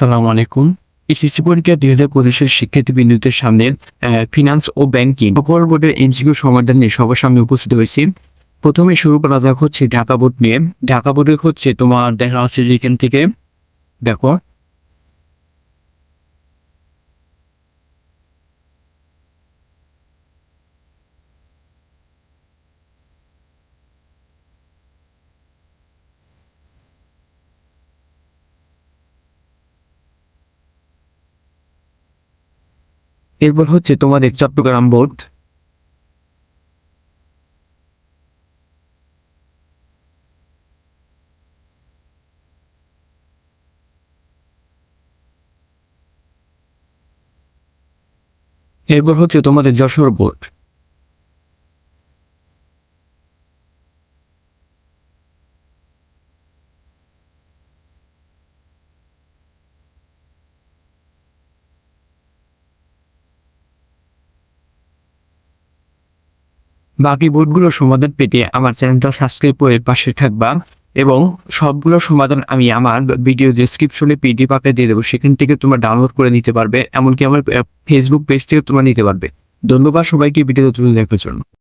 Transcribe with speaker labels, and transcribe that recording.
Speaker 1: আসসালামু আলাইকুম। এসএসসি পরীক্ষা দুই হাজার পঁচিশের শিক্ষার্থী বিন্দুদের সামনে ফিনান্স ও ব্যাংকিং অপর বোর্ডের এনজিও সমাধান নিয়ে সবার সামনে উপস্থিত হয়েছি। প্রথমে শুরু করা যাক হচ্ছে ঢাকা বোর্ড নিয়ে। ঢাকা বোর্ডে হচ্ছে তোমার দেখা যাচ্ছে যে এখান থেকে, দেখো এরপর হচ্ছে তোমাদের চট্টগ্রাম বোর্ড। এরপর হচ্ছে তোমাদের যশোর বোর্ড। বাকি বোর্ডগুলো সমাধান পেতে আমার চ্যানেলটা সাবস্ক্রাইব করে পাশে থাকবা এবং সবগুলো সমাধান আমি আমার ভিডিও ডিসক্রিপশনে পিডিএফ পাপে দিয়ে দেবো। সেখান থেকে তোমরা ডাউনলোড করে নিতে পারবে, এমনকি আমার ফেসবুক পেজ থেকে তোমরা নিতে পারবে। ধন্যবাদ সবাইকে ভিডিও তুলে দেখার জন্য।